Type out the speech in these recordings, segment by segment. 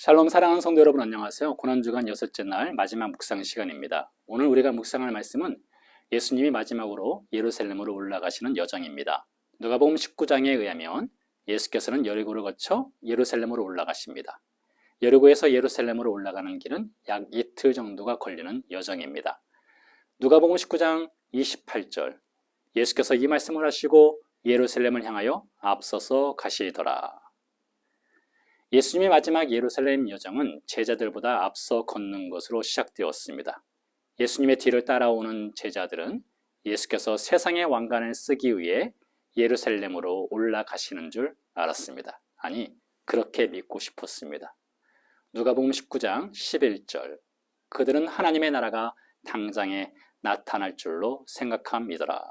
샬롬 사랑하는 성도 여러분 안녕하세요. 고난주간 여섯째 날 마지막 묵상 시간입니다. 오늘 우리가 묵상할 말씀은 예수님이 마지막으로 예루살렘으로 올라가시는 여정입니다. 누가복음 19장에 의하면 예수께서는 여리고를 거쳐 예루살렘으로 올라가십니다. 여리고에서 예루살렘으로 올라가는 길은 약 이틀 정도가 걸리는 여정입니다. 누가복음 19장 28절 예수께서 이 말씀을 하시고 예루살렘을 향하여 앞서서 가시더라. 예수님의 마지막 예루살렘 여정은 제자들보다 앞서 걷는 것으로 시작되었습니다. 예수님의 뒤를 따라오는 제자들은 예수께서 세상의 왕관을 쓰기 위해 예루살렘으로 올라가시는 줄 알았습니다. 아니, 그렇게 믿고 싶었습니다. 누가복음 19장 11절 그들은 하나님의 나라가 당장에 나타날 줄로 생각함이더라.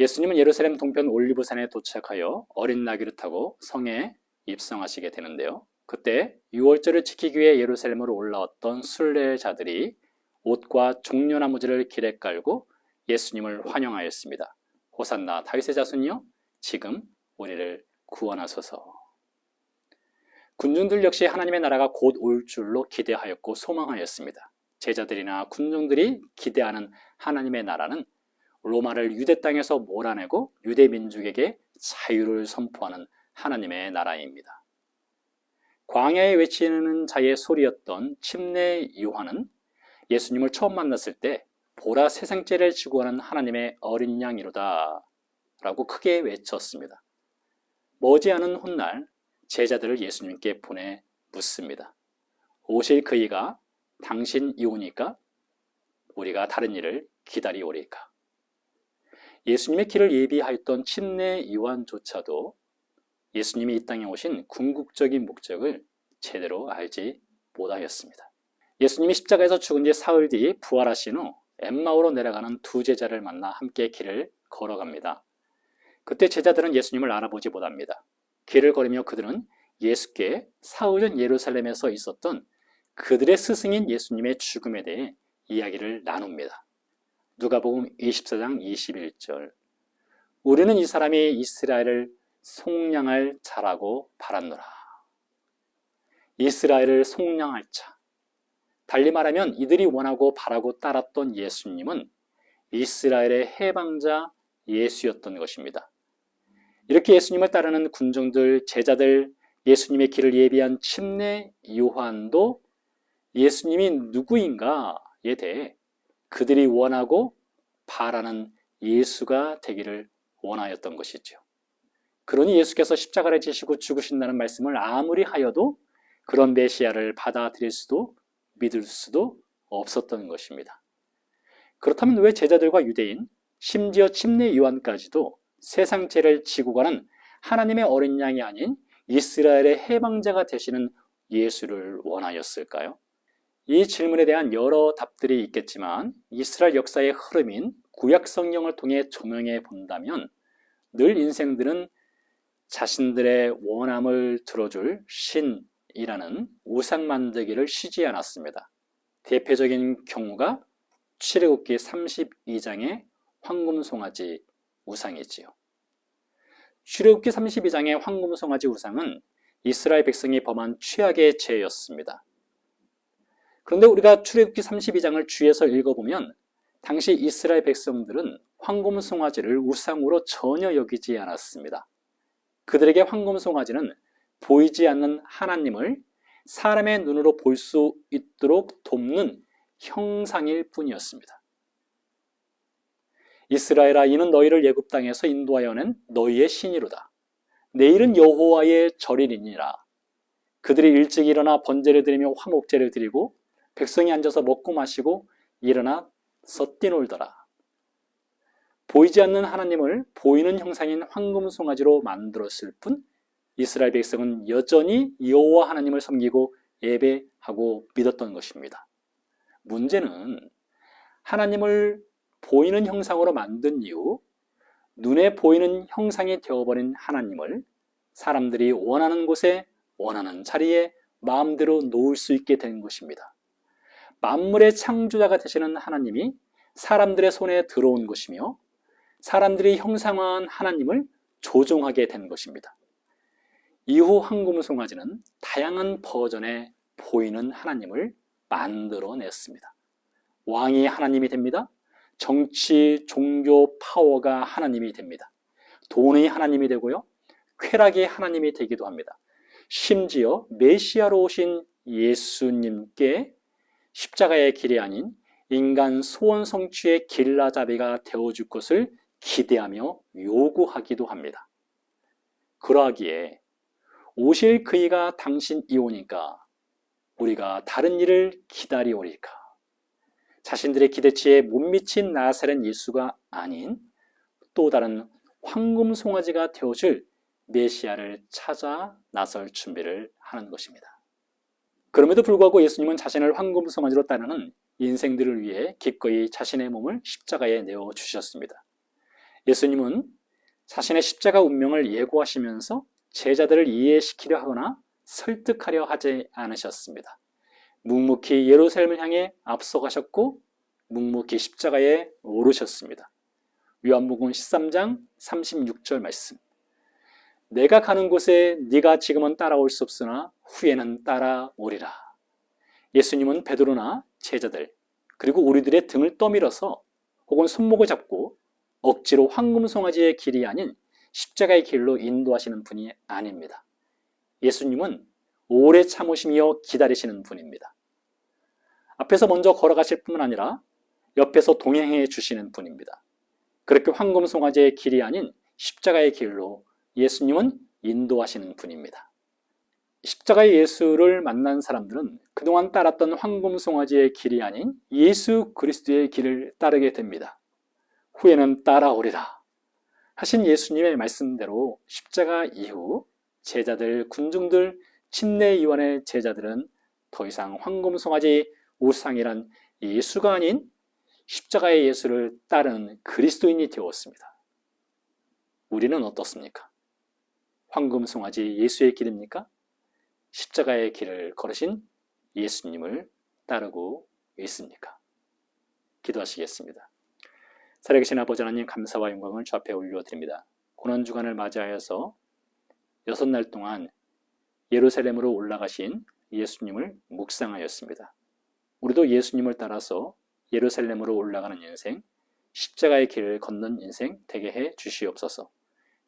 예수님은 예루살렘 동편 올리브산에 도착하여 어린 나귀를 타고 성에 입성하시게 되는데요. 그때 6월절을 지키기 위해 예루살렘으로 올라왔던 순례자들이 옷과 종려나무지를 길에 깔고 예수님을 환영하였습니다. 호산나 다윗의 자손이여 지금 우리를 구원하소서. 군중들 역시 하나님의 나라가 곧 올 줄로 기대하였고 소망하였습니다. 제자들이나 군중들이 기대하는 하나님의 나라는 로마를 유대 땅에서 몰아내고 유대 민족에게 자유를 선포하는 하나님의 나라입니다. 광야에 외치는 자의 소리였던 침례 요한은 예수님을 처음 만났을 때 보라 세상죄를 지고 하는 하나님의 어린 양이로다 라고 크게 외쳤습니다. 머지않은 훗날 제자들을 예수님께 보내 묻습니다. 오실 그이가 당신 이오니까 우리가 다른 일을 기다리오리까? 예수님의 길을 예비하였던 침례 요한조차도 예수님이 이 땅에 오신 궁극적인 목적을 제대로 알지 못하였습니다. 예수님이 십자가에서 죽은 지 사흘 뒤 부활하신 후 엠마오로 내려가는 두 제자를 만나 함께 길을 걸어갑니다. 그때 제자들은 예수님을 알아보지 못합니다. 길을 걸으며 그들은 예수께 사흘 전 예루살렘에서 있었던 그들의 스승인 예수님의 죽음에 대해 이야기를 나눕니다. 누가복음 24장 21절 우리는 이 사람이 이스라엘을 속량할 자라고 바랐노라. 이스라엘을 속량할 자. 달리 말하면 이들이 원하고 바라고 따랐던 예수님은 이스라엘의 해방자 예수였던 것입니다. 이렇게 예수님을 따르는 군중들, 제자들, 예수님의 길을 예비한 침례 요한도 예수님이 누구인가에 대해 그들이 원하고 바라는 예수가 되기를 원하였던 것이죠. 그러니 예수께서 십자가를 지시고 죽으신다는 말씀을 아무리 하여도 그런 메시아를 받아들일 수도 믿을 수도 없었던 것입니다. 그렇다면 왜 제자들과 유대인, 심지어 침례 요한까지도 세상 죄를 지고 가는 하나님의 어린 양이 아닌 이스라엘의 해방자가 되시는 예수를 원하였을까요? 이 질문에 대한 여러 답들이 있겠지만 이스라엘 역사의 흐름인 구약 성경을 통해 조명해 본다면 늘 인생들은 자신들의 원함을 들어줄 신이라는 우상 만들기를 쉬지 않았습니다. 대표적인 경우가 출애굽기 32장의 황금송아지 우상이지요. 출애굽기 32장의 황금송아지 우상은 이스라엘 백성이 범한 최악의 죄였습니다. 그런데 우리가 출애굽기 32장을 주에서 읽어보면 당시 이스라엘 백성들은 황금송아지를 우상으로 전혀 여기지 않았습니다. 그들에게 황금 송아지는 보이지 않는 하나님을 사람의 눈으로 볼 수 있도록 돕는 형상일 뿐이었습니다. 이스라엘아 이는 너희를 예굽 땅에서 인도하여 낸 너희의 신이로다. 내일은 여호와의 절일이니라. 그들이 일찍 일어나 번제를 드리며 화목제를 드리고 백성이 앉아서 먹고 마시고 일어나 썩뛰놀더라. 보이지 않는 하나님을 보이는 형상인 황금 송아지로 만들었을 뿐 이스라엘 백성은 여전히 여호와 하나님을 섬기고 예배하고 믿었던 것입니다. 문제는 하나님을 보이는 형상으로 만든 이후 눈에 보이는 형상이 되어버린 하나님을 사람들이 원하는 곳에 원하는 자리에 마음대로 놓을 수 있게 된 것입니다. 만물의 창조자가 되시는 하나님이 사람들의 손에 들어온 것이며 사람들이 형상화한 하나님을 조종하게 된 것입니다. 이후 황금 송아지는 다양한 버전의 보이는 하나님을 만들어냈습니다. 왕이 하나님이 됩니다. 정치, 종교, 파워가 하나님이 됩니다. 돈이 하나님이 되고요. 쾌락이 하나님이 되기도 합니다. 심지어 메시아로 오신 예수님께 십자가의 길이 아닌 인간 소원 성취의 길라잡이가 되어줄 것을 기대하며 요구하기도 합니다. 그러하기에 오실 그이가 당신 이 오니까 우리가 다른 일을 기다리오리까? 자신들의 기대치에 못 미친 나사렛 예수가 아닌 또 다른 황금 송아지가 되어줄 메시아를 찾아 나설 준비를 하는 것입니다. 그럼에도 불구하고 예수님은 자신을 황금 송아지로 따르는 인생들을 위해 기꺼이 자신의 몸을 십자가에 내어 주셨습니다. 예수님은 자신의 십자가 운명을 예고하시면서 제자들을 이해시키려 하거나 설득하려 하지 않으셨습니다. 묵묵히 예루살렘을 향해 앞서가셨고 묵묵히 십자가에 오르셨습니다. 요한복음 13장 36절 말씀. 내가 가는 곳에 네가 지금은 따라올 수 없으나 후에는 따라오리라. 예수님은 베드로나 제자들 그리고 우리들의 등을 떠밀어서 혹은 손목을 잡고 억지로 황금 송아지의 길이 아닌 십자가의 길로 인도하시는 분이 아닙니다. 예수님은 오래 참으시며 기다리시는 분입니다. 앞에서 먼저 걸어가실 뿐만 아니라 옆에서 동행해 주시는 분입니다. 그렇게 황금 송아지의 길이 아닌 십자가의 길로 예수님은 인도하시는 분입니다. 십자가의 예수를 만난 사람들은 그동안 따랐던 황금 송아지의 길이 아닌 예수 그리스도의 길을 따르게 됩니다. 후에는 따라오리라 하신 예수님의 말씀대로 십자가 이후 제자들, 군중들, 침례 이완의 제자들은 더 이상 황금송아지 우상이란 예수가 아닌 십자가의 예수를 따르는 그리스도인이 되었습니다. 우리는 어떻습니까? 황금송아지 예수의 길입니까? 십자가의 길을 걸으신 예수님을 따르고 있습니까? 기도하시겠습니다. 살아계신 아버지 하나님 감사와 영광을 주 앞에 올려드립니다. 고난주간을 맞이하여서 여섯 날 동안 예루살렘으로 올라가신 예수님을 묵상하였습니다. 우리도 예수님을 따라서 예루살렘으로 올라가는 인생, 십자가의 길을 걷는 인생 되게 해 주시옵소서.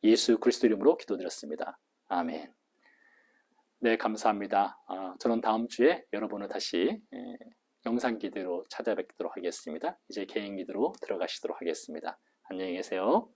예수 그리스도 이름으로 기도드렸습니다. 아멘. 네, 감사합니다. 아, 저는 다음 주에 여러분을 다시 에, 영상 기도로 찾아뵙도록 하겠습니다. 이제 개인 기도로 들어가시도록 하겠습니다. 안녕히 계세요.